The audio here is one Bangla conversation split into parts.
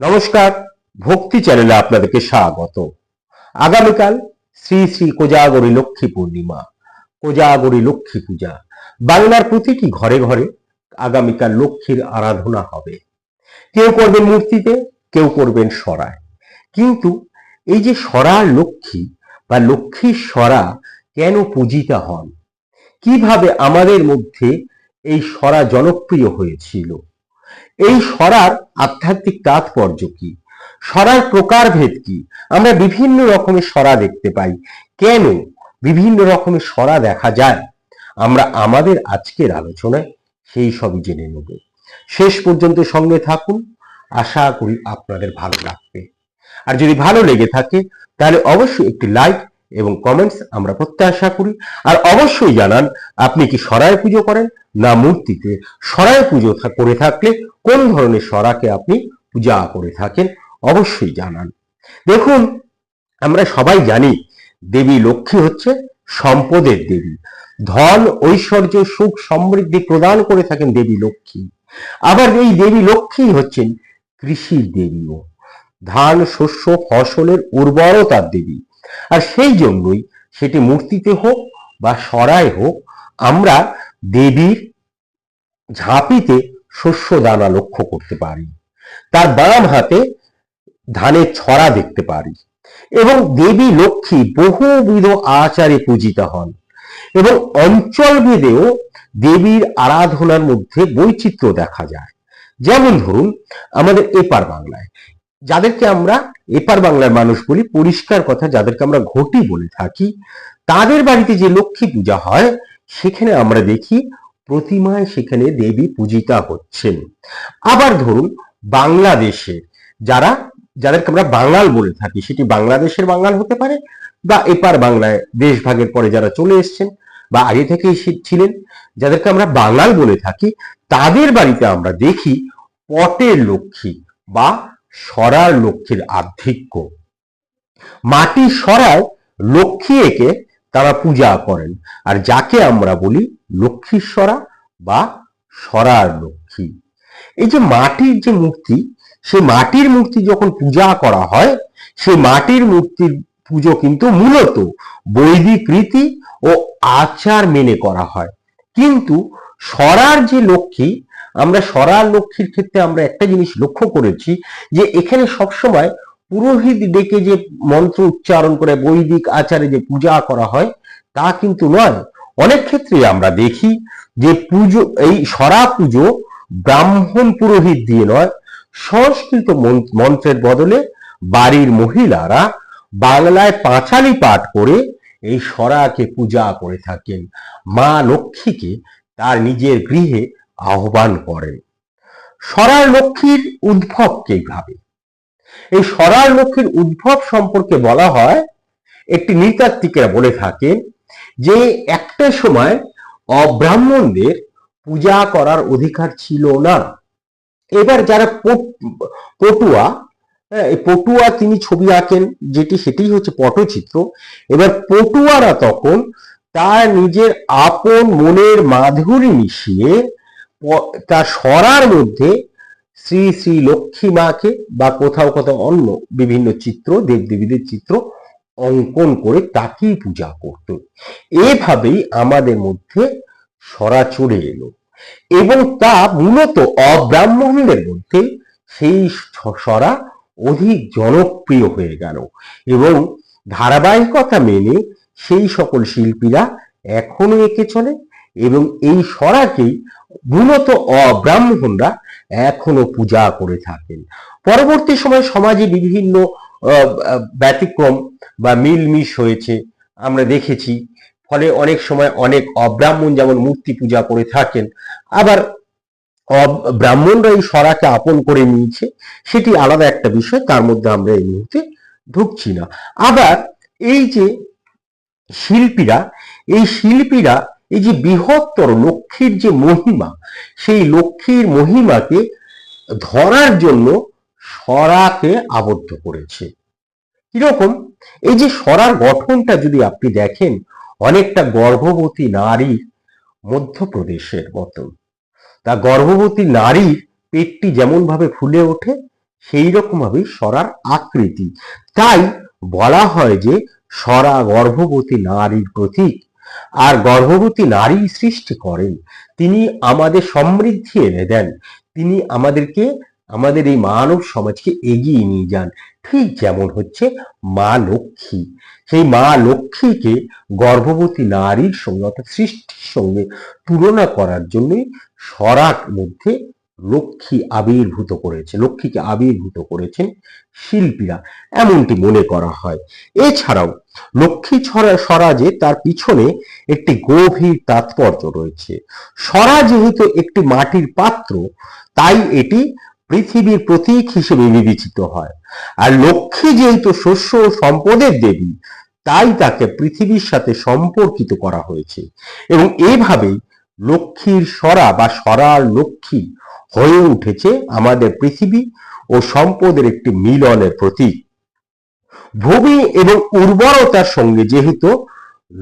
নমস্কার, ভক্তি চ্যানেলে আপনাদেরকে স্বাগত। আগামীকাল শ্রী শ্রী কোজাগরী লক্ষ্মী পূর্ণিমা, কোজাগরী লক্ষ্মী পূজা। বাংলার প্রতিটি ঘরে ঘরে আগামীকাল লক্ষ্মীর আরাধনা হবে। কেউ করবেন মূর্তিতে, কেউ করবেন সরায়। কিন্তু এই যে সরা লক্ষ্মী বা লক্ষ্মীর সরা কেন পূজিতা হন? কীভাবে আমাদের মধ্যে এই সরা জনপ্রিয় হয়েছিল? এই সরার আধ্যাত্মিক তাৎপর্য কি? সরার প্রকারভেদ কি? আমরা বিভিন্ন রকমের সরা দেখতে পাই। কেন বিভিন্ন রকমের সরা দেখা যায়? আমরা আমাদের আজকের আলোচনায় সেই সবই জেনে নেব। শেষ পর্যন্ত সঙ্গে থাকুন। আশা করি আপনাদের ভালো লাগবে। আর যদি ভালো লেগে থাকে, তাহলে অবশ্যই একটি লাইক এবং কমেন্টস আমরা প্রত্যাশা করি। আর অবশ্যই জানান, আপনি কি সরায় পুজো করেন? না, মূর্তিতে সরায় পুজো করে থাকলে কোন ধরনের সরাকে আপনি পূজা করে থাকেন অবশ্যই জানান। দেখুন, আমরা সবাই জানি দেবী লক্ষ্মী হচ্ছে সম্পদের দেবী। ধন, ঐশ্বর্য, সুখ সমৃদ্ধি প্রদান করে থাকেন দেবী লক্ষ্মী। আবার এই দেবী লক্ষ্মী হচ্ছেন কৃষির দেবীও। ধান, শস্য, ফসলের উর্বরতার দেবী। আর সেই জন্যই সেটি মূর্তিতে হোক বা সরায় হোক, আমরা দেবীর ঝাঁপিতে শস্য দানা লক্ষ্য করতে পারি। তার বাম হাতে ধানের ছড়া দেখতে পারি এবং দেবী লক্ষ্মী বহুবিধ আচারে পূজিত হন এবং অঞ্চল ভেদেও দেবীর আরাধনার মধ্যে বৈচিত্র্য দেখা যায়। যেমন ধরুন, আমাদের এপার বাংলায়। যাদেরকে আমরা এপার বাংলার মানুষ বলি, পরিষ্কার কথা যাদেরকে আমরা ঘটি বলে থাকি, তাদের বাড়িতে যে লক্ষ্মী পূজা হয়, সেখানে আমরা দেখি প্রতিমায় সেখানে দেবী পূজিতা হচ্ছেন। আবার ধরুন বাংলাদেশে যারা, যাদেরকে আমরা বাঙাল বলে থাকি, সেটি বাংলাদেশের বাঙাল হতে পারে বা এপার বাংলায় দেশ ভাগের পরে যারা চলে এসেছেন বা আগে থেকেই ছিলেন, যাদেরকে আমরা বাঙাল বলে থাকি, তাদের বাড়িতে আমরা দেখি পটের লক্ষ্মী বা সরার লক্ষ্মীর আধিক্য। মাটি সরায় লক্ষ্মী একে তারা পূজা করেন। আর যাকে আমরা বলি লক্ষ্মীশ্বরা বা সরার লক্ষ্মী। এই যে মাটির যে মূর্তি, সেই মাটির মূর্তি যখন পূজা করা হয়, সেই মাটির মূর্তির পুজো কিন্তু মূলত বৈদিক রীতি ও আচার মেনে করা হয়। কিন্তু সরার যে লক্ষ্মী, আমরা সরার লক্ষ্মীর ক্ষেত্রে আমরা একটা জিনিস লক্ষ্য করেছি যে এখানে সবসময় পুরোহিত ডেকে যে মন্ত্র উচ্চারণ করে, বৈদিক আচারে যে পূজা করা হয়, তা কিন্তু নয়। অনেক ক্ষেত্রে আমরা দেখি যে পুজো, এই সরা পুজো ব্রাহ্মণ পুরোহিত দিয়ে নয়, সংস্কৃত মন্ত্রের বদলে বাড়ির মহিলারা বাংলায় পাঁচালি পাঠ করে এই সরাকে পূজা করে থাকেন। মা লক্ষ্মীকে তার নিজের গৃহে আহ্বান করেন। সরার লক্ষ্মীর উদ্ভব কীভাবে এই সরার লক্ষ্মীর উদ্ভব সম্পর্কে বলা হয় একটি নৃতাত্ত্বিকেরা বলে থাকেন যে একটা সময় অব্রাহ্মণদের পূজা করার অধিকার ছিল না। এবার যারা পট- পটুয়া হ্যাঁ, পটুয়া তিনি ছবি আঁকেন যেটি সেটি হচ্ছে পটচিত্র। এবার পটুয়ারা তখন তার নিজের আপন মনের মাধুরী মিশিয়ে তার সরার মধ্যে শ্রী শ্রী লক্ষ্মী মাকে বা কোথাও কোথাও অন্য বিভিন্ন চিত্র, দেবদেবীদের চিত্র অঙ্কন করে তাকেই পূজা করত। এভাবেই আমাদের মধ্যে সরা চলে এলো এবং তা মূলত অব্রাহ্মণদের মধ্যে সেই সরা অধিক জনপ্রিয় হয়ে গেল এবং ধারাবাহিকতা মেনে সেই সকল শিল্পীরা এখনও এঁকে চলে এবং এই সরাকেই মূলত অব্রাহ্মণরা এখনও পূজা করে থাকেন। পরবর্তী সময় সমাজে বিভিন্ন ব্যতিক্রম বা মিলমিশ হয়েছে। আমরা দেখেছি, ফলে অনেক সময় অনেক অব্রাহ্মণ যেমন মূর্তি পূজা করে থাকেন, আবার ব্রাহ্মণরা এই সরাকে আপন করে নিয়েছে। সেটি আলাদা একটা বিষয়, তার মধ্যে আমরা এই মুহূর্তে ঢুকছি না। আবার এই যে শিল্পীরা, এই শিল্পীরা এই যে বৃহত্তর লক্ষ্মীর যে মহিমা, সেই লক্ষ্মীর মহিমাকে ধরার জন্য সরাকে আবদ্ধ করেছে। কীরকম? এই যে সরার গঠনটা যদি আপনি দেখেন, অনেকটা গর্ভবতী নারীর মধ্যপ্রদেশের মতন। তা গর্ভবতী নারীর পেটটি যেমন ভাবে ফুলে ওঠে সেই রকম ভাবে সরার আকৃতি। তাই বলা হয় যে সরা গর্ভবতী নারীর প্রতীক। আর গর্ভবতী নারী সৃষ্টি করেন। তিনি আমাদের সমৃদ্ধি এনে দেন। তিনি আমাদেরকে, আমাদের এই মানব সমাজকে এগিয়ে নিয়ে যান। ঠিক যেমন হচ্ছে মা লক্ষ্মী। সেই মা লক্ষ্মীকে গর্ভবতী নারীর সঙ্গে অর্থাৎ সৃষ্টির সঙ্গে তুলনা করার জন্যই সরার মধ্যে লক্ষ্মী আবির্ভূত করেছে, লক্ষ্মীকে আবির্ভূত করেছেন শিল্পীরা, এমনটি মনে করা হয়। এছাড়াও লক্ষ্মী ছড়া স্বরাজে তার পিছনে একটি গভীর তাৎপর্য রয়েছে। সরা যেহেতু একটি মাটির পাত্র, তাই এটি পৃথিবীর প্রতীক হিসেবে বিবেচিত হয়। আর লক্ষ্মী যেহেতু শস্য ও সম্পদের দেবী, তাই তাকে পৃথিবীর সাথে সম্পর্কিত করা হয়েছে। এবং এভাবেই লক্ষ্মীর সরা বা সরার লক্ষ্মী হয়ে উঠেছে আমাদের পৃথিবী ও সম্পদের একটি মিলনের প্রতীক। ভূমি এবং উর্বরতার সঙ্গে যেহেতু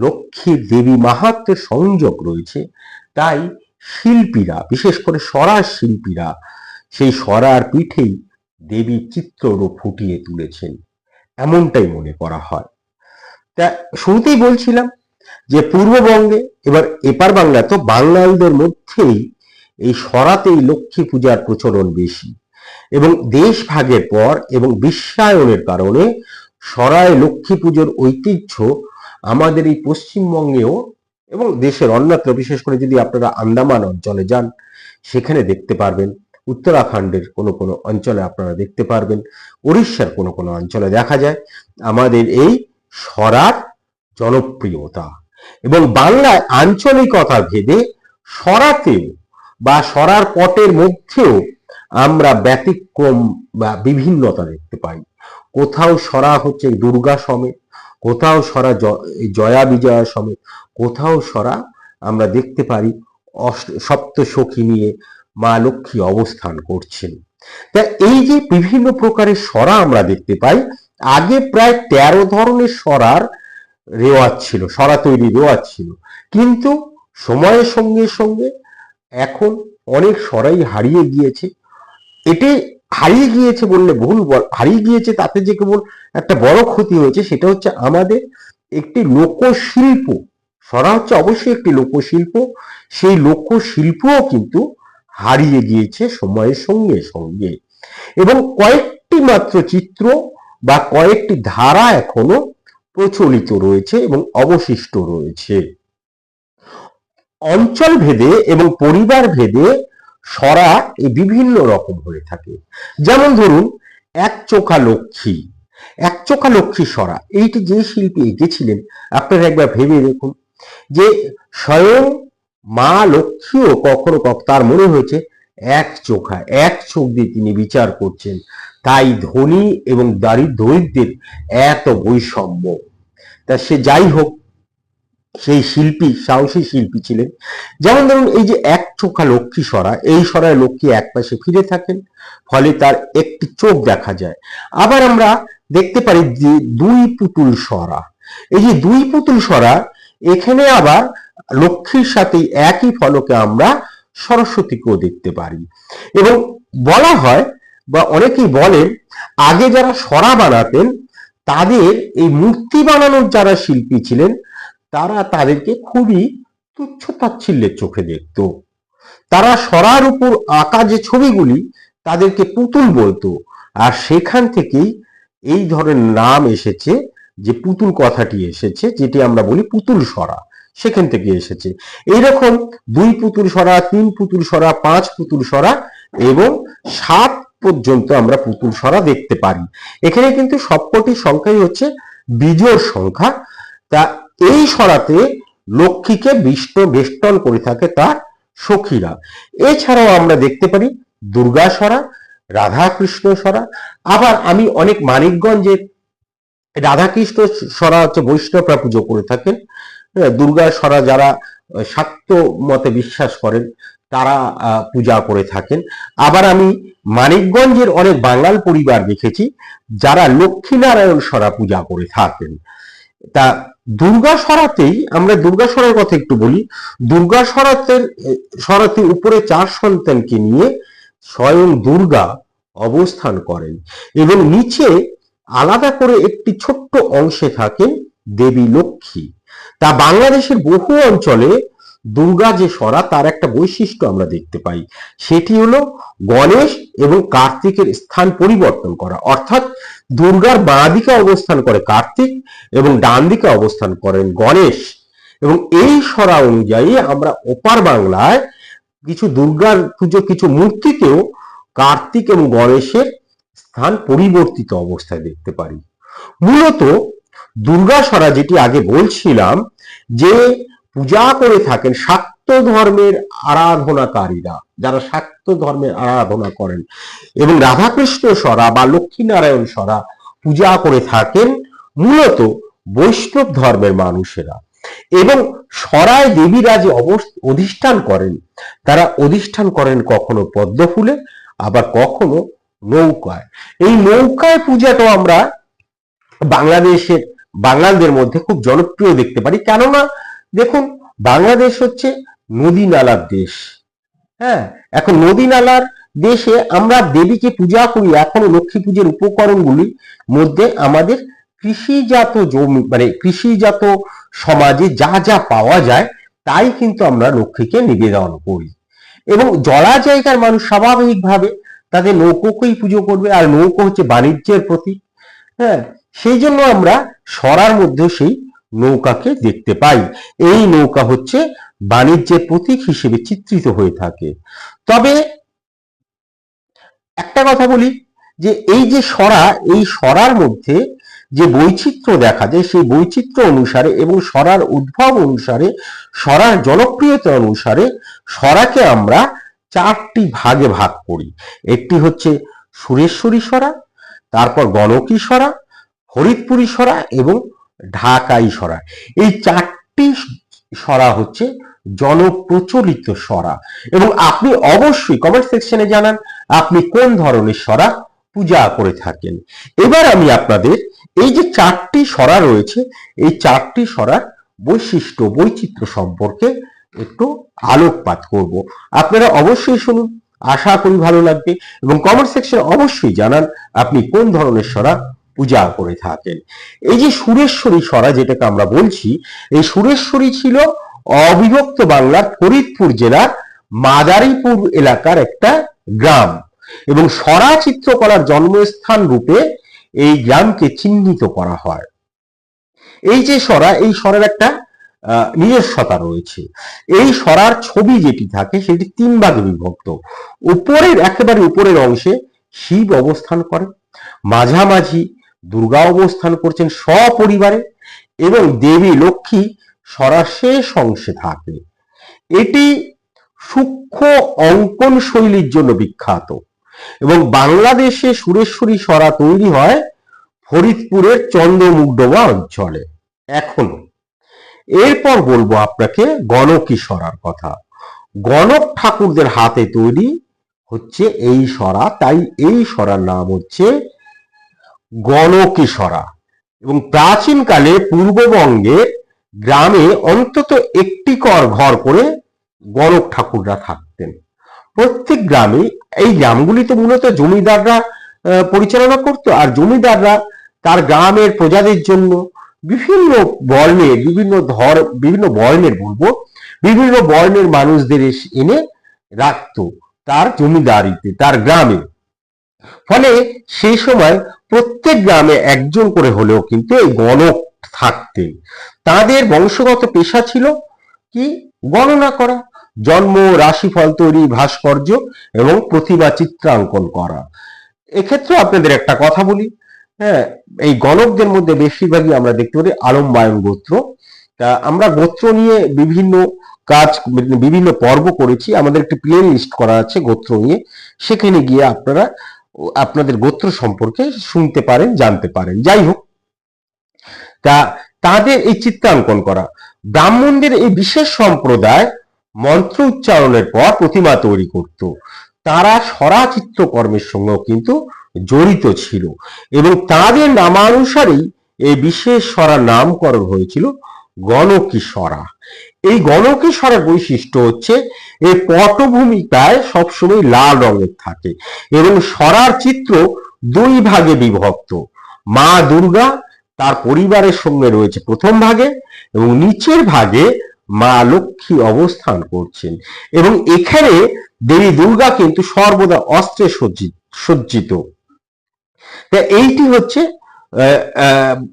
লক্ষ্মী দেবী মাহাত্মের সংযোগ রয়েছে, তাই শিল্পীরা, বিশেষ করে সরার শিল্পীরা, সেই সরার পিঠেই দেবীর চিত্ররূপ ফুটিয়ে তুলেছেন, এমনটাই মনে করা হয়। তা শুরুতেই বলছিলাম যে পূর্ববঙ্গে, এবার এপার বাংলা তো বাঙালদের মধ্যেই এই সরাতেই লক্ষ্মী পূজার প্রচলন বেশি। এবং দেশ ভাগের পর এবং বিশ্বায়নের কারণে সরায় লক্ষ্মী পুজোর ঐতিহ্য আমাদের এই পশ্চিমবঙ্গেও এবং দেশের অন্যত্র, বিশেষ করে যদি আপনারা আন্দামান অঞ্চলে যান, সেখানে দেখতে পারবেন। উত্তরাখণ্ডের কোনো কোনো অঞ্চলে আপনারা দেখতে পারবেন। উড়িষ্যার কোনো কোনো অঞ্চলে দেখা যায়। আমাদের এই সরার জনপ্রিয়তা। এবং বাংলায় আঞ্চলিকতা ভেদে সরাতেও বা সরার পটের মধ্যেও আমরা ব্যতিক্রম বা বিভিন্নতা দেখতে পাই। কোথাও সরা হচ্ছে দুর্গা সমেত, কোথাও সরা জয়া বিজয়া সমেত, কোথাও সরা আমরা দেখতে পারি সপ্ত সখী নিয়ে মা লক্ষ্মী অবস্থান করছেন। তা এই যে বিভিন্ন প্রকারের সরা আমরা দেখতে পাই, আগে প্রায় তেরো ধরনের সরার রেওয়াজ ছিল, সরা তৈরি রেওয়াজ ছিল। কিন্তু সময়ের সঙ্গে সঙ্গে এখন অনেক সরাই হারিয়ে গিয়েছে। এটি হারিয়ে গিয়েছে বললে ভুল হারিয়ে গিয়েছে তাতে যে কেবল একটা বড় ক্ষতি হয়েছে সেটা হচ্ছে আমাদের একটি লোকশিল্প। সরা হচ্ছে অবশ্যই একটি লোকশিল্প। সেই লোকশিল্পও কিন্তু হারিয়ে গিয়েছে সময়ের সঙ্গে সঙ্গে। এবং কয়েকটি মাত্র চিত্র বা কয়েকটি ধারা এখনও প্রচলিত রয়েছে এবং অবশিষ্ট রয়েছে। অঞ্চল ভেদে এবং পরিবার ভেদে সরা এই বিভিন্ন রকম হয়ে থাকে। যেমন ধরুন, এক চোখা লক্ষ্মী। এক চোখা লক্ষ্মী সরা। এইটি যে শিল্পী এঁকেছিলেন, আপনারা একবার ভেবে দেখুন যে স্বয়ং মা লক্ষ্মীও কখনো তার মনে হয়েছে এক চোখা, এক চোখ দিয়ে তিনি বিচার করছেন। তাই ধনী এবং দরিদ্রের এত বৈষম্য। তা সে যাই হোক সেই শিল্পী, সাহসী শিল্পী ছিলেন। যেমন ধরুন, এই যে এক চোখা লক্ষ্মী সরা, এই সরায় লক্ষ্মী এক পাশে ফিরে থাকেন, ফলে তার একটি চোখ দেখা যায়। আবার আমরা দেখতে পারি যে দুই পুতুল সরা। এই যে দুই পুতুল সরা, এখানে আবার লক্ষ্মীর সাথে একই ফলকে আমরা সরস্বতীকেও দেখতে পারি। এবং বলা হয়, বা অনেকেই বলেন, আগে যারা সরা বানাতেন, তাদের এই মূর্তি বানানোর যারা শিল্পী ছিলেন তারা তাদেরকে খুবই তুচ্ছ তাচ্ছিল্যের চোখে দেখত। তারা সরার উপর আঁকা যে ছবিগুলি তাদেরকে পুতুল বলতো। আর সেখান থেকেই এই ধরনের নাম এসেছে যে পুতুল কথাটি এসেছে, যেটি আমরা বলি পুতুল সরা। সেখান থেকে এসেছে। এইরকম দুই পুতুল সরা, তিন পুতুল সরা, পাঁচ পুতুল সরা এবং সাত পর্যন্ত আমরা পুতুল সরা দেখতে পারি। এখানে কিন্তু সবকটি সংখ্যাই হচ্ছে বিজোর সংখ্যা। তা এই সরাতে লক্ষ্মীকে বিষ্ণ বেষ্টন করে থাকে তার সখীরা। এছাড়াও আমরা দেখতে পারি দুর্গা সরা, রাধাকৃষ্ণ সরা, আবার আমি অনেক মানিকগঞ্জের রাধাকৃষ্ণ সরা হচ্ছে বৈষ্ণবরা পুজো করে থাকেন। দুর্গা সরা যারা শাক্ত মতে বিশ্বাস করেন, তারা পূজা করে থাকেন। আবার আমি মানিকগঞ্জের অনেক বাঙাল পরিবার দেখেছি, যারা লক্ষ্মীনারায়ণ সরা পূজা করে থাকেন। তা দুর্গা সরাতেই আমরা দুর্গা সরার কথা একটু বলি, দুর্গা সরাতের সরাতে উপরে চার সন্তানকে নিয়ে স্বয়ং দুর্গা অবস্থান করেন এবং নিচে আলাদা করে একটি ছোট্ট অংশে থাকেন দেবী লক্ষ্মী। তা বাংলাদেশের বহু অঞ্চলে দুর্গা যে সরা, তার একটা বৈশিষ্ট্য আমরা দেখতে পাই। সেটি হলো গণেশ এবং কার্তিকের স্থান পরিবর্তন করা। অর্থাৎ দুর্গার বাঁ দিকে অবস্থান করে কার্তিক এবং ডান দিকে অবস্থান করেন গণেশ। এবং এই সরা অনুযায়ী আমরা ওপার বাংলায় কিছু দুর্গার পুজো, কিছু মূর্তিতেও কার্তিক এবং গণেশের স্থান পরিবর্তিত অবস্থায় দেখতে পারি। মূলত দুর্গা সরা যেটি আগে বলছিলাম যে পূজা করে থাকেন শাক্ত ধর্মের আরাধনাকারীরা। যারা শাক্ত ধর্মের আরাধনা করেন এবং রাধাকৃষ্ণ সরা বা লক্ষ্মীনারায়ণ সরা পূজা করে থাকেন মূলত বৈষ্ণব ধর্মের মানুষেরা। এবং সরায় দেবীরা যে অধিষ্ঠান করেন, তারা অধিষ্ঠান করেন কখনো পদ্ম ফুলে আবার কখনো নৌকায়। এই নৌকায় পূজাটাও আমরা বাংলাদেশের, বাঙালদের মধ্যে খুব জনপ্রিয় দেখতে পারি। কেননা দেখুন, বাংলাদেশ হচ্ছে নদী নালার দেশ। হ্যাঁ? এখন নদী নালার দেশে আমরা দেবীকে পূজা করি এখনও লক্ষ্মী পুজোর উপকরণগুলির মধ্যে আমাদের কৃষিজাত জমি মানে কৃষিজাত সমাজে যা যা পাওয়া যায়, তাই কিন্তু আমরা লক্ষ্মীকে নিবেদন করি। এবং জলা জায়গার মানুষ স্বাভাবিকভাবে তাদের নৌকোকেই পুজো করবে, আর নৌকো হচ্ছে বাণিজ্যের প্রতীক। হ্যাঁ? সেই জন্য আমরা সরার মধ্যে সেই নৌকাকে দেখতে পাই। এই নৌকা হচ্ছে বাণিজ্যের প্রতীক হিসেবে চিত্রিত হয়ে থাকে। তবে একটা কথা বলি, যে এই যে সরা, এই সরার মধ্যে যে বৈচিত্র্য দেখা যায়, সেই বৈচিত্র্য অনুসারে এবং সরার উদ্ভব অনুসারে, সরার জনপ্রিয়তা অনুসারে সরাকে আমরা চারটি ভাগে ভাগ করি। একটি হচ্ছে সুরেশ্বরী সরা, তারপর গণকী সরা ফরিদপুরি সরা এবং ঢাকাই সরা। এই চারটি সরা হচ্ছে জনপ্রচলিত সরা। এবং আপনি অবশ্যই কমেন্ট সেকশনে জানান, আপনি কোন ধরনের সরা পূজা করে থাকেন। এবার আমি আপনাদের এই যে চারটি সরা রয়েছে, এই চারটি সরার বৈশিষ্ট্য, বৈচিত্র্য সম্পর্কে একটু আলোকপাত করব। আপনারা অবশ্যই শুনুন, আশা করি ভালো লাগবে। এবং কমেন্ট সেকশনে অবশ্যই জানান, আপনি কোন ধরনের সরা পূজা করে থাকেন। এই যে সুরেশ্বরী সরা, যেটাকে আমরা বলছি, এই সুরেশ্বরী ছিল অবিভক্ত বাংলার ফরিদপুর জেলার মাদারীপুর এলাকার একটা গ্রাম এবং সরা চিত্রকলার জন্মস্থান রূপে এই গ্রামকে চিহ্নিত করা হয়। এই যে সরা, এই সরার একটা নিজস্বতা রয়েছে। এই সরার ছবি যেটি থাকে সেটি তিন ভাগে বিভক্ত। উপরের, একেবারে উপরের অংশে শিব অবস্থান করে মাঝামাঝি দুর্গা অবস্থান করছেন সপরিবারে এবং দেবী লক্ষ্মী সরার শেষ অংশে থাকে। এটি সূক্ষ্ম অঙ্কন শৈলীর জন্য বিখ্যাত এবং বাংলাদেশে সুরেশ্বরী সরা তৈরি হয় ফরিদপুরের চন্দ্রমুগ্ধবা অঞ্চলে। এখনও, এরপর বলব আপনাকে গণকী সরার কথা। গণক ঠাকুরদের হাতে তৈরি হচ্ছে এই সরা, তাই এই সরার নাম হচ্ছে গণকী সরা। এবং প্রাচীনকালে পূর্ববঙ্গে গ্রামে অন্তত একটি কর ঘর করে গণক ঠাকুররা থাকতেন। প্রত্যেক গ্রামে এই গ্রামগুলিতে মূলত জমিদাররা পরিচালনা করতো, আর জমিদাররা তার গ্রামের প্রজাদের জন্য বিভিন্ন বর্ণের, বিভিন্ন ধর, বিভিন্ন বর্ণের বলব, বিভিন্ন বর্ণের মানুষদের এনে রাখতো তার জমিদারিতে, তার গ্রামে। ফলে সেই সময় প্রত্যেক গ্রামে একজন করে হলেও কিন্তু এই গণক থাকতেন তাদের বংশগত পেশা ছিল কি? গণনা করা, জন্ম, রাশিফল তৈরি, ভাস্কর্য এবং প্রতিভা চিত্রাঙ্কন করা। এক্ষেত্রে আপনাদের একটা কথা বলি। হ্যাঁ এই গণকদের মধ্যে বেশিরভাগই আমরা দেখতে পারি আলম্বায়ন গোত্র। আমরা গোত্র নিয়ে বিভিন্ন কাজ, বিভিন্ন পর্ব করেছি। আমাদের একটি প্লে লিস্ট করা আছে গোত্র নিয়ে। সেখানে গিয়ে আপনারা আপনাদের গোত্র সম্পর্কে শুনতে পারেন, জানতে পারেন। যাই হোক তা, তাদের এই চিত্রাঙ্কন করা। ব্রাহ্মণদের এই বিশেষ সম্প্রদায় মন্ত্র উচ্চারণের পর প্রতিমা তৈরি করত। তারা সরা চিত্রকর্মের সঙ্গেও কিন্তু জড়িত ছিল এবং তাদের নামানুসারেই এই বিশেষ সরার নামকরণ হয়েছিল গণকী সরা এই গণকে সরার বৈশিষ্ট্য হচ্ছে এর পটভূমিকায় সবসময় লাল রঙের থাকে এবং সরার চিত্র দুই ভাগে বিভক্ত। মা দুর্গা তার পরিবারের সঙ্গে রয়েছে প্রথম ভাগে এবং নিচের ভাগে মা লক্ষ্মী অবস্থান করছেন। এবং এখানে দেবী দুর্গা কিন্তু সর্বদা অস্ত্রে সজ্জিত। সজ্জিত এইটি হচ্ছে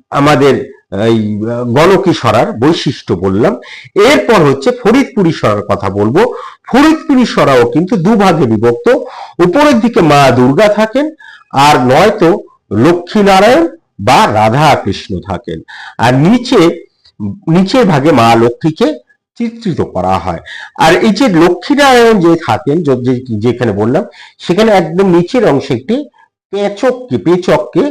আমাদের এই আহ, গণকী সরার বৈশিষ্ট্য বললাম। এরপর হচ্ছে ফরিদপুরি সরার কথা বলব। ফরিদপুরি সরাও কিন্তু দুভাগে বিভক্ত। উপরের দিকে মা দুর্গা থাকেন আর নয়তো লক্ষ্মী নারায়ণ বা রাধা কৃষ্ণ থাকেন। আর নিচে, নিচের ভাগে মা লক্ষ্মীকে চিত্রিত করা হয়। আর এই যে লক্ষ্মীনারায়ণ যে থাকেন যেখানে বললাম, সেখানে একদম নিচের অংশে একটি পেচককে পেচককে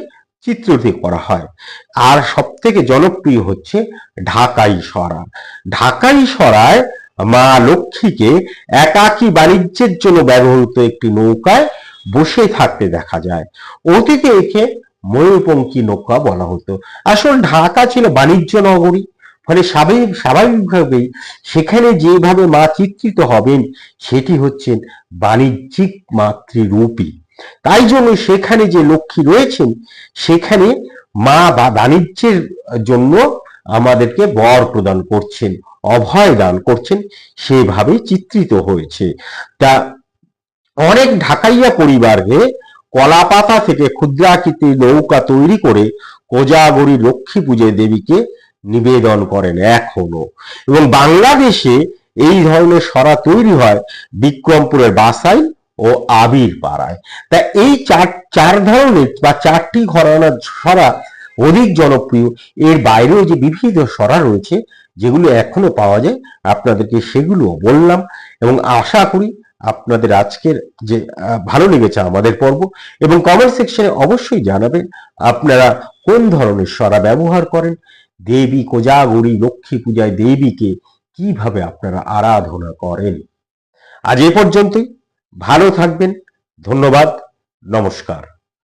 চিত্রিত করা হয়। আর সব থেকে জনপ্রিয় হচ্ছে ঢাকাই সরা ঢাকাই সরায় মা লক্ষ্মীকে একাকী বাণিজ্যের জন্য ব্যবহৃত একটি নৌকায় বসে থাকতে দেখা যায়। অতীতে একে ময়ূরপঙ্খী নৌকা বলা হতো। আসল ঢাকা ছিল বাণিজ্য নগরী। ফলে স্বাভাবিক স্বাভাবিকভাবেই সেখানে যেভাবে মা চিত্রিত হবেন, সেটি হচ্ছেন বাণিজ্যিক মাতৃরূপী। তাই জন্য সেখানে যে লক্ষ্মী রয়েছেন, সেখানে মা বাণিজ্যের জন্য আমাদেরকে বর প্রদান করছেন, অভয় দান করছেন সেভাবে চিত্রিত হয়েছে। তা অনেক ঢাকাইয়া পরিবারে কলা পাতা থেকে ক্ষুদ্রাকৃতির নৌকা তৈরি করে কোজাগরী লক্ষ্মী পুজোয় দেবীকে নিবেদন করেন এখনও। এবং বাংলাদেশে এই ধরনের সরা তৈরি হয় বিক্রমপুরের বাসাই ও আবির পাড়ায় তা এই চার চার ধরনের বা চারটি ঘরানার সরা অধিক জনপ্রিয়। এর বাইরেও যে বিভিন্ন সরা রয়েছে, যেগুলো এখনও পাওয়া যায়, আপনাদেরকে সেগুলো বললাম এবং আশা করি আপনাদের আজকের যে ভালো লেগেছে আমাদের পর্ব এবং কমেন্ট সেকশনে অবশ্যই জানাবেন আপনারা কোন ধরনের সরা ব্যবহার করেন, দেবী কোজাগরী, লক্ষ্মী পূজায় দেবীকে কীভাবে আপনারা আরাধনা করেন। আজ এ পর্যন্তই, ভালো থাকবেন, ধন্যবাদ, নমস্কার।